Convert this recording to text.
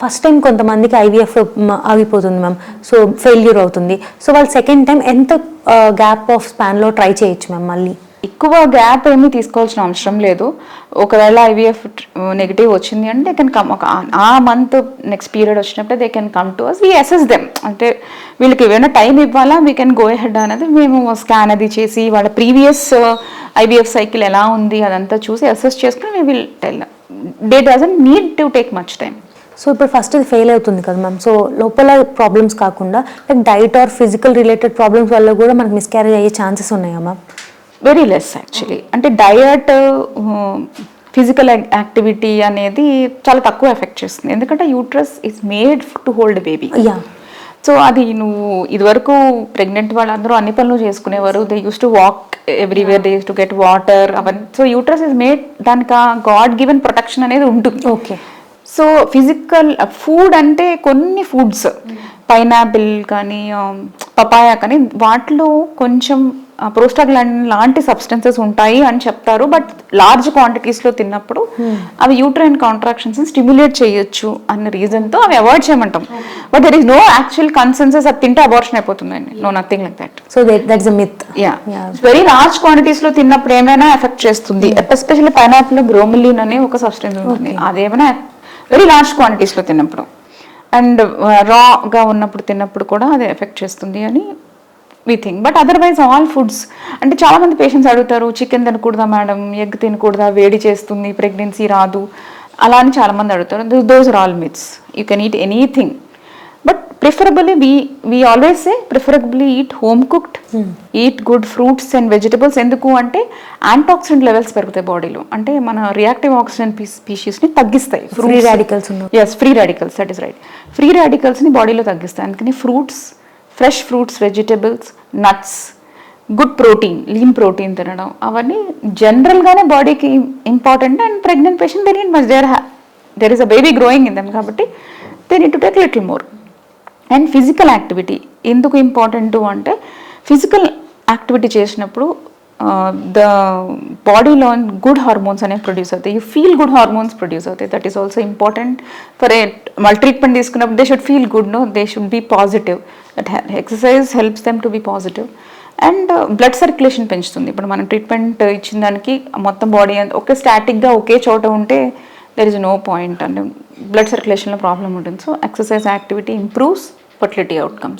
First time కొంతమందికి IVF ఆగిపోతుంది ma'am so failure అవుతుంది. సో వాళ్ళు సెకండ్ టైం ఎంత గ్యాప్ ఆఫ్ స్పాన్లో ట్రై చేయొచ్చు మ్యామ్ మళ్ళీ? ఎక్కువ గ్యాప్ ఏమీ తీసుకోవాల్సిన అవసరం లేదు. ఒకవేళ ఐవీఎఫ్ నెగిటివ్ వచ్చింది అంటే దే కెన్ కమ్ ఒక ఆ మంత్ నెక్స్ట్ పీరియడ్ వచ్చినప్పుడు they can come to us we assess them అంటే వీళ్ళకి ఏమైనా టైం ఇవ్వాలా? వీ కెన్ గో హెడ్ అనేది మేము స్కాన్ అది చేసి వాళ్ళ ప్రీవియస్ ఐవీఎఫ్ సైకిల్ ఎలా ఉంది అదంతా చూసి అసెస్ చేసుకుని we will tell they doesn't need to take much time so ఇప్పుడు ఫస్ట్ ఇది ఫెయిల్ అవుతుంది కదా మ్యామ్ సో లోపల ప్రాబ్లమ్స్ కాకుండా like diet or physical related problems వల్ల కూడా మనకి మిస్క్యారేజ్ అయ్యే ఛాన్సెస్ ఉన్నాయా మ్యామ్ వెరీ లెస్ యాక్చువల్లీ అంటే డయట్ ఫిజికల్ యాక్టివిటీ అనేది చాలా తక్కువ ఎఫెక్ట్ చేస్తుంది. ఎందుకంటే uterus is made to hold baby ya so అది నువ్వు ఇదివరకు ప్రెగ్నెంట్ వాళ్ళందరూ అన్ని పనులు చేసుకునేవారు. They used to walk everywhere they used to get water అవన్నీ. సో యూట్రస్ ఇస్ మేడ్ దానికి గాడ్ గివెన్ ప్రొటెక్షన్ అనేది ఉంటుంది. ఓకే సో ఫిజికల్ ఫుడ్ అంటే కొన్ని ఫుడ్స్ పైనాపిల్ కానీ పపాయా కానీ వాటిలో కొంచెం ప్రోస్టాగ్లాండ్ లాంటి సబ్స్టెన్సెస్ ఉంటాయి అని చెప్తారు. బట్ లార్జ్ క్వాంటిటీస్లో తిన్నప్పుడు అవి యూట్రైన్ కాంట్రాక్షన్స్ స్టిమ్యులేట్ చేయొచ్చు అన్న రీజన్తో అవి avoid చేయమంటాం. But there is no actual consensus అది తింటే అబార్షన్ అయిపోతుందండి. No nothing like that so that's myth ya. Very large క్వాంటిటీస్లో తిన్నప్పుడు ఏమైనా ఎఫెక్ట్ చేస్తుంది. ఎస్పెషల్లీ పైనాపిల్ బ్రోమిలిన్ అనే ఒక సబ్స్టెన్స్ ఉంటుంది. అదేమైనా వెరీ లార్జ్ క్వాంటిటీస్లో తిన్నప్పుడు. అండ్ రాగా uh, ఉన్నప్పుడు తిన్నప్పుడు కూడా అది ఎఫెక్ట్ చేస్తుంది అని we think but otherwise all foods అంటే చాలామంది పేషెంట్స్ అడుగుతారు చికెన్ తినకూడదా మేడం ఎగ్ తినకూడదా? వేడి చేస్తుంది ప్రెగ్నెన్సీ రాదు. అలా అని చాలామంది అడుగుతారు. Those are all myths you can eat anything preferably we we always say preferably eat home cooked eat good fruits and vegetables ఎందుకు అంటే యాంటాక్సిడెంట్ లెవెల్స్ పెరుగుతాయి బాడీలో అంటే మన రియాక్టివ్ ఆక్సిజన్ స్పీషీస్ని తగ్గిస్తాయి. Free radicals yes free radicals that is right free రాడికల్స్ని బాడీలో తగ్గిస్తాయి. అందుకని fruits fresh fruits vegetables nuts good protein lean protein తినడం అవన్నీ జనరల్గానే బాడీకి important and pregnant patient they need much there there is a baby growing in them కాబట్టి they need to take little more and physical activity ఎందుకు important అంటే physical activity చేసినప్పుడు the బాడీలో good hormones అనేవి ప్రొడ్యూస్ అవుతాయి. You feel good hormones produce అవుతాయి. That is also important for a మళ్ళీ treatment తీసుకున్నప్పుడు they should feel good no they should be positive that exercise helps them to be positive and blood circulation పెంచుతుంది. ఇప్పుడు మనం treatment ఇచ్చిన దానికి మొత్తం body ఒకే స్టాటిక్గా ఒకే చోట ఉంటే there is no point and. Blood సర్క్యులేషన్లో problem ఉంటుంది. So exercise activity improves fertility outcomes.